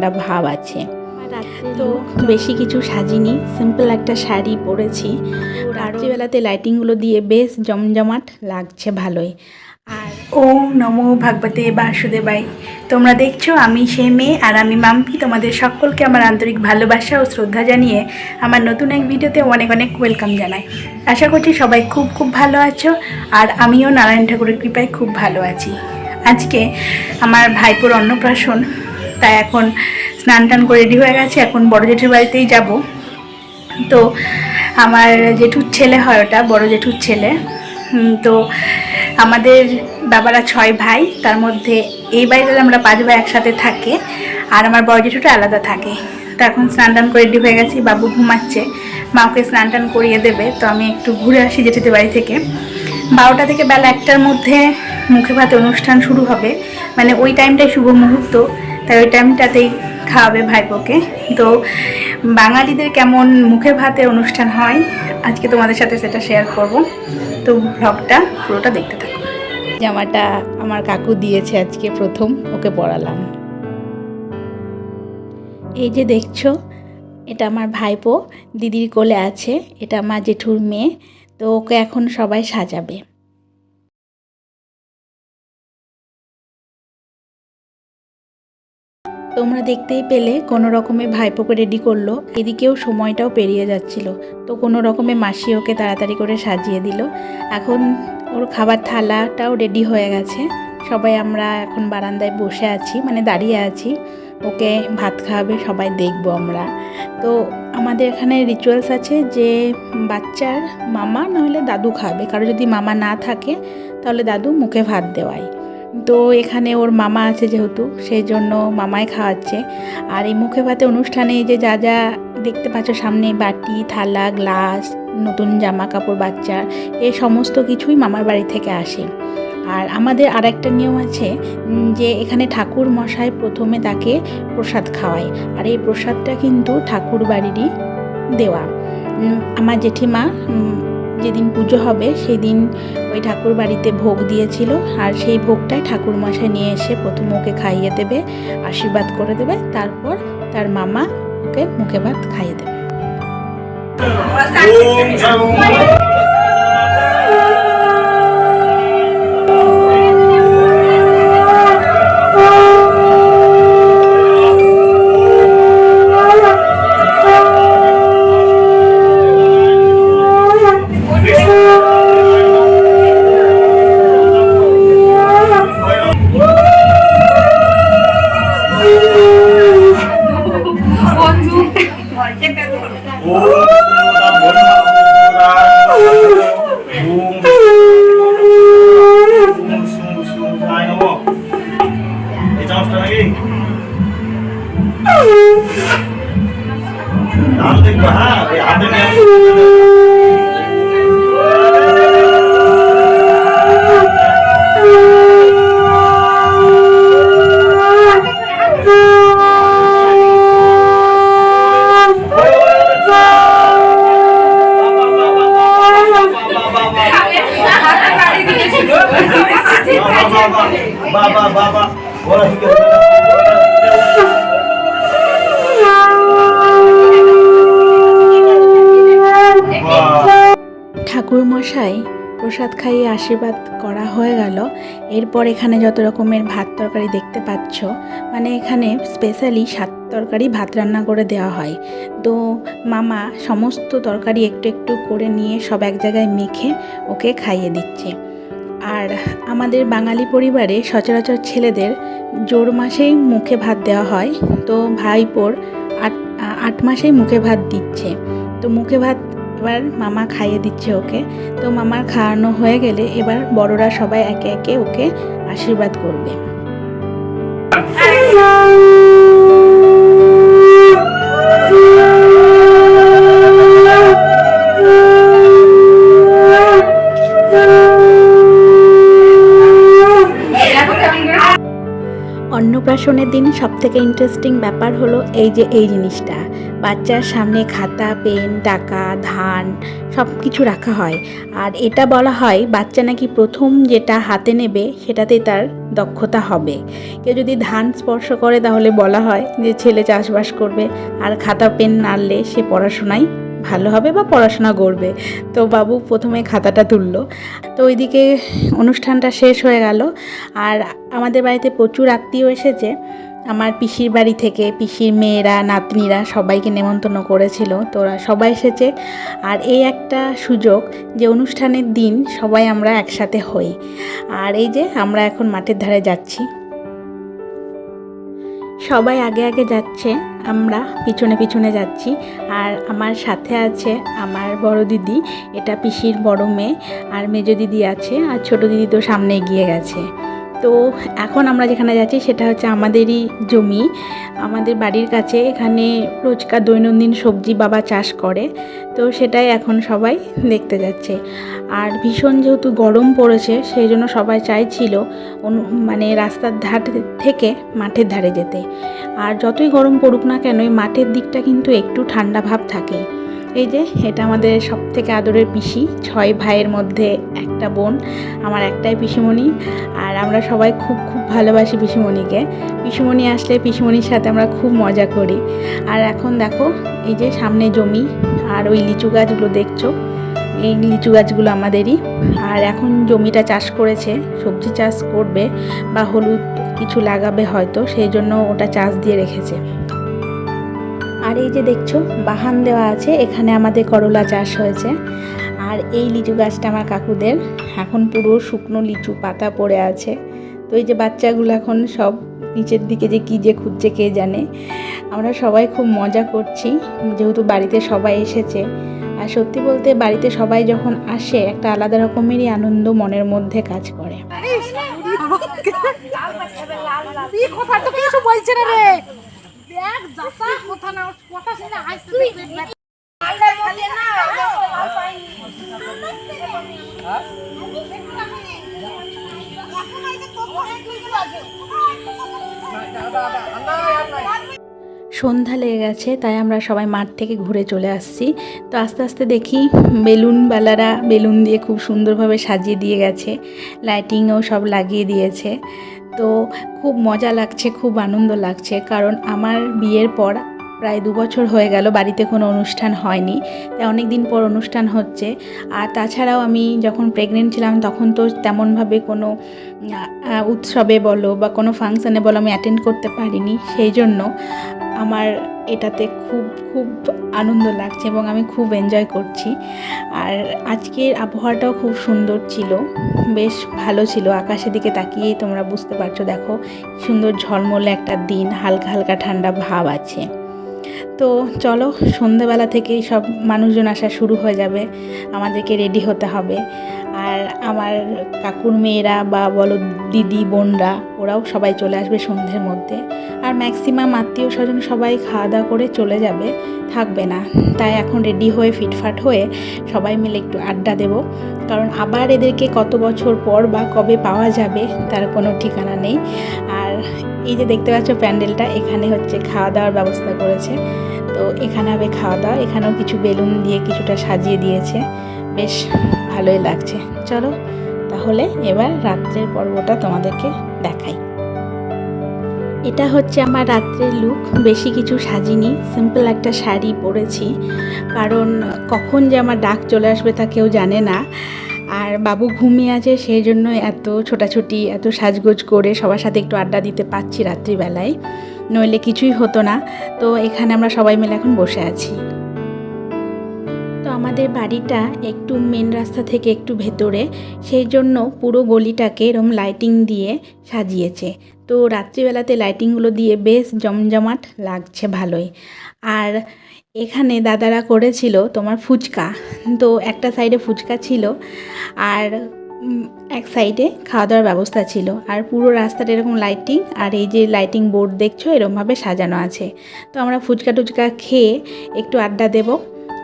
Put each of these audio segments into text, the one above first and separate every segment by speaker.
Speaker 1: ঠান্ডা ভাব আছে। তো বেশি কিছু সাজিনি সিম্পল একটা শাড়ি পরেছি। রাত্রিবেলাতে লাইটিংগুলো দিয়ে বেশ জমজমাট লাগছে ভালোই। আর
Speaker 2: ও নমো ভাগবতে বাসুদেবাই তোমরা দেখছ আমি সে মেয়ে আর আমি মাম্পি। তোমাদের সকলকে আমার আন্তরিক ভালোবাসা ও শ্রদ্ধা জানিয়ে আমার নতুন এক ভিডিওতে অনেক অনেক ওয়েলকাম জানাই। আশা করছি সবাই খুব খুব ভালো আছো আর আমিও নারায়ণ ঠাকুরের কৃপায় খুব ভালো আছি। আজকে আমার ভাইপোর অন্নপ্রাশন তাই এখন স্নান টান করে রেডি হয়ে গেছে। এখন বড় জেঠুর বাড়িতেই যাব। তো আমার জেঠুর ছেলে হয় ওটা, বড় জেঠুর ছেলে। তো আমাদের বাবারা ছয় ভাই, তার মধ্যে এই বাড়িতে আমরা পাঁচ ভাই একসাথে থাকে, আর আমার বড় জেঠুটা আলাদা থাকে। তো এখন স্নান টান করে রেডি হয়ে গেছি, বাবু ঘুমাচ্ছে, মা ওকে স্নান টান করিয়ে দেবে। তো আমি একটু ঘুরে আসি জেঠুদের বাড়ি থেকে। বারোটা থেকে বেলা একটার মধ্যে মুখে ভাতে অনুষ্ঠান শুরু হবে। মানে ওই টাইমটাই শুভ মুহূর্ত। তাই ওই টাইমটাতেই খাওয়াবে ভাইপোকে। তো বাঙালিদের কেমন মুখে ভাতের অনুষ্ঠান হয়, আজকে তোমাদের সাথে সেটা শেয়ার করব। তো ব্লগটা পুরোটা দেখতে থাকো।
Speaker 1: জামাটা আমার কাকু দিয়েছে আজকে প্রথম, ওকে পরালাম এই যে দেখছ, এটা আমার ভাইপো, দিদির কোলে আছে, এটা আমার জেঠুর মেয়ে, তো ওকে এখন সবাই সাজাবে। তোমরা দেখতেই পেলে কোনো রকমে ভাইপোকে রেডি করল। এদিকেও সময়টাও পেরিয়ে যাচ্ছিল। তো কোনো রকমে মাসি ওকে তাড়াতাড়ি করে সাজিয়ে দিল। এখন ওর খাবার থালাটাও রেডি হয়ে গেছে। সবাই আমরা এখন বারান্দায় বসে আছি মানে দাঁড়িয়ে আছি। ওকে ভাত খাওয়াবে, সবাই দেখব আমরা। তো আমাদের এখানে রিচুয়ালস আছে যে বাচ্চার মামা নাহলে দাদু খাবে। কারও যদি মামা না থাকে, তাহলে দাদু মুখে ভাত দেওয়ায়। তো এখানে ওর মামা আছে যেহেতু সেই জন্য মামাই খাওয়াচ্ছে। আর এই মুখে ভাতে অনুষ্ঠানে যে যা যা দেখতে পাচ্ছ, সামনে বাটি, থালা, গ্লাস, নতুন জামা কাপড় বাচ্চার এই সমস্ত কিছুই মামার বাড়ি থেকে আসে। আর আমাদের আর একটা নিয়ম আছে যে এখানে ঠাকুর মশাই প্রথমে তাকে প্রসাদ খাওয়ায়। আর এই প্রসাদটা কিন্তু ঠাকুর বাড়িরই দেওয়া। আমার জেঠিমা যেদিন পুজো হবে সেই দিন ওই ঠাকুর বাড়িতে ভোগ দিয়েছিল আর সেই ভোগটাই ঠাকুর মশাই নিয়ে এসে প্রথম ওকে খাইয়ে দেবে, আশীর্বাদ করে দেবে, তারপর তার মামা ওকে মুখে ভাত খাইয়ে দেবে। মশাই, প্রসাদ খাইয়ে আশীর্বাদ করা হয়ে গেল। এরপর এখানে যত রকমের ভাত তরকারি দেখতে পাচ্ছ মানে এখানে স্পেশালি সাত তরকারি ভাত রান্না করে দেওয়া হয়। তো মামা সমস্ত তরকারি একটু একটু করে নিয়ে সব এক জায়গায় মেখে ওকে খাইয়ে দিচ্ছে। আর আমাদের বাঙালি পরিবারে সচরাচর ছেলেদের জোর মাসেই মুখে ভাত দেওয়া হয়। তো ভাইপোর আট আট মাসেই মুখে ভাত দিচ্ছে। তো মুখে ভাত এবার মামা খাইয়ে দিচ্ছে ওকে। তো মামার খাওয়ানো হয়ে গেলে এবার বড়রা সবাই একে একে ওকে আশীর্বাদ করবে। অন্নপ্রাশনের দিন সবথেকে ইন্টারেস্টিং ব্যাপার হলো এই যে, এই জিনিসটা। বাচ্চার সামনে খাতা, পেন, টাকা, ধান সব কিছু রাখা হয়। আর এটা বলা হয় বাচ্চা নাকি প্রথম যেটা হাতে নেবে সেটাতে তার দক্ষতা হবে। কেউ যদি ধান স্পর্শ করে তাহলে বলা হয় যে ছেলে চাষবাস করবে আর খাতা, পেন নাড়লে সে পড়াশোনায় ভালো হবে বা পড়াশোনা করবে। তো বাবু প্রথমে খাতাটা তুললো। তো ওইদিকে অনুষ্ঠানটা শেষ হয়ে গেল। আর আমাদের বাড়িতে প্রচুর আত্মীয় এসেছে। আমার পিসির বাড়ি থেকে পিসির মেয়েরা, নাতনিরা সবাইকে নেমন্তন্ন করেছিল। তো ওরা সবাই এসেছে। আর এই একটা সুযোগ যে অনুষ্ঠানের দিন সবাই আমরা একসাথে হই। আর এই যে আমরা এখন মাঠের ধারে যাচ্ছি। সবাই আগে আগে যাচ্ছে। আমরা পিছনে পিছনে যাচ্ছি। আর আমার সাথে আছে আমার বড় দিদি। এটা পিসির বড় মেয়ে। আর মেজো দিদি আছে। আর ছোট দিদি তো সামনে এগিয়ে গেছে। তো এখন আমরা যেখানে যাচ্ছি সেটা হচ্ছে আমাদেরই জমি। আমাদের বাড়ির কাছে এখানে রোজকার দৈনন্দিন সবজি বাবা চাষ করে। তো সেটাই এখন সবাই দেখতে যাচ্ছে। আর ভীষণ যেহেতু গরম পড়েছে, সেই জন্য সবাই চাইছিল মানে রাস্তার ধার থেকে মাঠের ধারে যেতে। আর যতই গরম পড়ুক না কেন মাঠের দিকটা কিন্তু একটু ঠান্ডা ভাব থাকে এই যে, এটা আমাদের সব থেকে আদরের পিসি, ছয় ভাইয়ের মধ্যে একটা বোন, আমার একটাই পিসিমণি, আর আমরা সবাই খুব খুব ভালোবাসি পিসিমণিকে। পিসিমণি আসলে পিসিমণির সাথে আমরা খুব মজা করি। আর এখন দেখো, এই যে সামনে জমি, আর ওই লিচু গাছগুলো দেখছ? এই লিচু গাছগুলো আমাদেরই। আর এখন জমিটা চাষ করেছে, সবজি চাষ করবে, বা হলুদ কিছু লাগাবে হয়তো, সেই জন্য ওটা চাষ দিয়ে রেখেছে। আর এই যে দেখছ, বাহান দেওয়া আছে, এখানে আমাদের করলা চাষ হয়েছে। আর এই লিচু গাছটা আমার কাকুদের। এখন পুরো শুকনো লিচু পাতা পড়ে আছে। তো এই যে বাচ্চাগুলো এখন সব নিচের দিকে যে কী যে খুঁজছে, কে জানে? আমরা সবাই খুব মজা করছি, যেহেতু বাড়িতে সবাই এসেছে। আর সত্যি বলতে বাড়িতে সবাই যখন আসে, একটা আলাদা রকমেরই আনন্দ মনের মধ্যে কাজ করে।
Speaker 3: দেখ যাতা কথা না কথা শুনে হাসতে
Speaker 1: সন্ধ্যা লেগে গেছে তাই আমরা সবাই মাঠ থেকে ঘুরে চলে আসছি। তো আস্তে আস্তে দেখি বেলুনওয়ালারা বেলুন দিয়ে খুব সুন্দরভাবে সাজিয়ে দিয়ে গেছে। লাইটিংও সব লাগিয়ে দিয়েছে। তো খুব মজা লাগছে, খুব আনন্দ লাগছে। কারণ আমার বিয়ের পর প্রায় দু বছর হয়ে গেল, বাড়িতে কোনো অনুষ্ঠান হয়নি। তাই অনেক দিন পর অনুষ্ঠান হচ্ছে। আর তাছাড়াও আমি যখন প্রেগনেন্ট ছিলাম, তখন তো তেমনভাবে কোনো উৎসবে বলো বা কোনো ফাংশানে বলো আমি অ্যাটেন্ড করতে পারিনি। সেই জন্য আমার এটাতে খুব খুব আনন্দ লাগছে এবং আমি খুব এনজয় করছি। আর আজকের আবহাওয়াটাও খুব সুন্দর ছিল, বেশ ভালো ছিল। আকাশের দিকে তাকিয়েই তোমরা বুঝতে পারছ, দেখো, সুন্দর ঝলমলে একটা দিন, হালকা হালকা ঠান্ডা ভাব আছে। তো চলো, সন্ধেবেলা থেকেই সব মানুষজন আসা শুরু হয়ে যাবে। আমাদেরকে রেডি হতে হবে। আর আমার কাকুর মেয়েরা বা বলো দিদি, বোনরা, ওরাও সবাই চলে আসবে সন্ধ্যের মধ্যে। আর ম্যাক্সিমাম আত্মীয় স্বজন সবাই খাওয়া দাওয়া করে চলে যাবে, থাকবে না। তাই এখন রেডি হয়ে, ফিটফাট হয়ে সবাই মিলে একটু আড্ডা দেব। কারণ আবার এদেরকে কত বছর পর বা কবে পাওয়া যাবে, তার কোনো ঠিকানা নেই। আর এই যে দেখতে পাচ্ছ প্যান্ডেলটা, এখানে হচ্ছে খাওয়া দাওয়ার ব্যবস্থা করেছে। তো এখানে হবে খাওয়া দাওয়া এখানেও কিছু বেলুন দিয়ে কিছুটা সাজিয়ে দিয়েছে। বেশ ভালোই লাগছে। চলো, তাহলে এবার রাত্রের পর্বটা তোমাদেরকে দেখাই। এটা হচ্ছে আমার রাত্রের লুক বেশি কিছু সাজিনি সিম্পল একটা শাড়ি পরেছি। কারণ কখন যে আমার ডাক চলে আসবে তা কেউ জানে না। আর বাবু ঘুমিয়ে আছে, সেই জন্য এত ছোটাছুটি, এত সাজগোজ করে সবার সাথে একটু আড্ডা দিতে পারছি রাত্রিবেলায়। নইলে কিছুই হতো না। তো এখানে আমরা সবাই মিলে এখন বসে আছি। তো আমাদের বাড়িটা একটু মেন রাস্তা থেকে একটু ভেতরে, সেই জন্য পুরো গলিটাকে এরম লাইটিং দিয়ে সাজিয়েছে। তো রাত্রিবেলাতে লাইটিংগুলো দিয়ে বেশ জমজমাট লাগছে ভালোই। আর এখানে দাদারা করেছিল তোমার ফুচকা। তো একটা সাইডে ফুচকা ছিল আর এক সাইডে খাওয়া দাওয়ার ব্যবস্থা ছিল। আর পুরো রাস্তাটা এরকম লাইটিং আর এই যে লাইটিং বোর্ড দেখছ এরকমভাবে সাজানো আছে। তো আমরা ফুচকা টুচকা খেয়ে একটু আড্ডা দেব।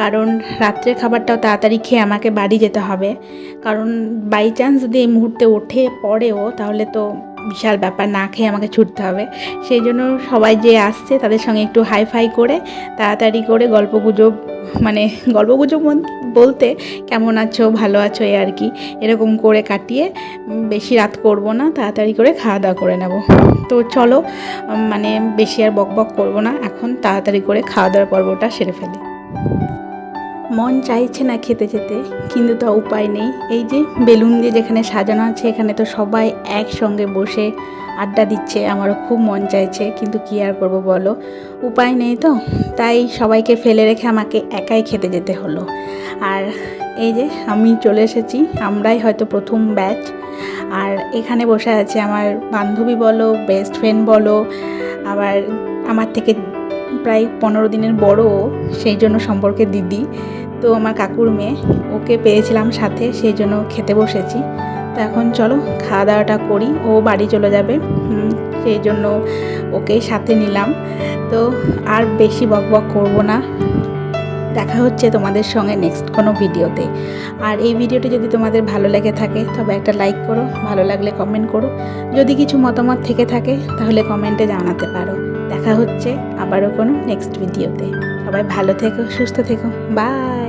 Speaker 1: কারণ রাত্রের খাবারটাও তাড়াতাড়ি খেয়ে আমাকে বাড়ি যেতে হবে। কারণ বাই চান্স যদি এই মুহূর্তে ওঠে পড়েও তাহলে তো বিশাল ব্যাপার, না খেয়ে আমাকে ছুটতে হবে। সেই জন্য সবাই যে আসছে তাদের সঙ্গে একটু হাই ফাই করে, তাড়াতাড়ি করে গল্প গুজব মানে গল্প গুজব বলতে কেমন আছো, ভালো আছো এই আর কি, এরকম করে কাটিয়ে বেশি রাত করব না, তাড়াতাড়ি করে খাওয়া দাওয়া করে নেব। তো চলো মানে বেশি আর বক বক করব না, এখন তাড়াতাড়ি করে খাওয়া দাওয়ার পর্বটা সেরে ফেলি। মন চাইছে না খেতে যেতে কিন্তু তা উপায় নেই। এই যে বেলুন দিয়ে যেখানে সাজানো আছে, এখানে তো সবাই একসঙ্গে বসে আড্ডা দিচ্ছে, আমারও খুব মন চাইছে, কিন্তু কী আর করব বলো? উপায় নেই তো, তাই সবাইকে ফেলে রেখে আমাকে একাই খেতে যেতে হলো। আর এই যে আমি চলে এসেছি, আমরাই হয়তো প্রথম ব্যাচ। আর এখানে বসে আছে আমার বান্ধবী বলো বেস্ট ফ্রেন্ড বলো, আবার আমার থেকে প্রায় পনেরো দিনের বড় সেই জন্য সম্পর্কে দিদি। তো আমার কাকুর মেয়ে, ওকে পেয়েছিলাম সাথে, সেই জন্য খেতে বসেছি। তো এখন চলো খাওয়া দাওয়াটা করি, ও বাড়ি চলে যাবে। সেই জন্য ওকে সাথে নিলাম। তো আর বেশি বক বক করব না। দেখা হচ্ছে তোমাদের সঙ্গে নেক্সট কোনো ভিডিওতে। আর এই ভিডিওটি যদি তোমাদের ভালো লেগে থাকে, তবে একটা লাইক করো, ভালো লাগলে কমেন্ট করো। যদি কিছু মতামত থেকে থাকে, তাহলে কমেন্টে জানাতে পারো। দেখা হচ্ছে আবারও কোনো নেক্সট ভিডিওতে। সবাই ভালো থেকো, সুস্থ থেকো। বাই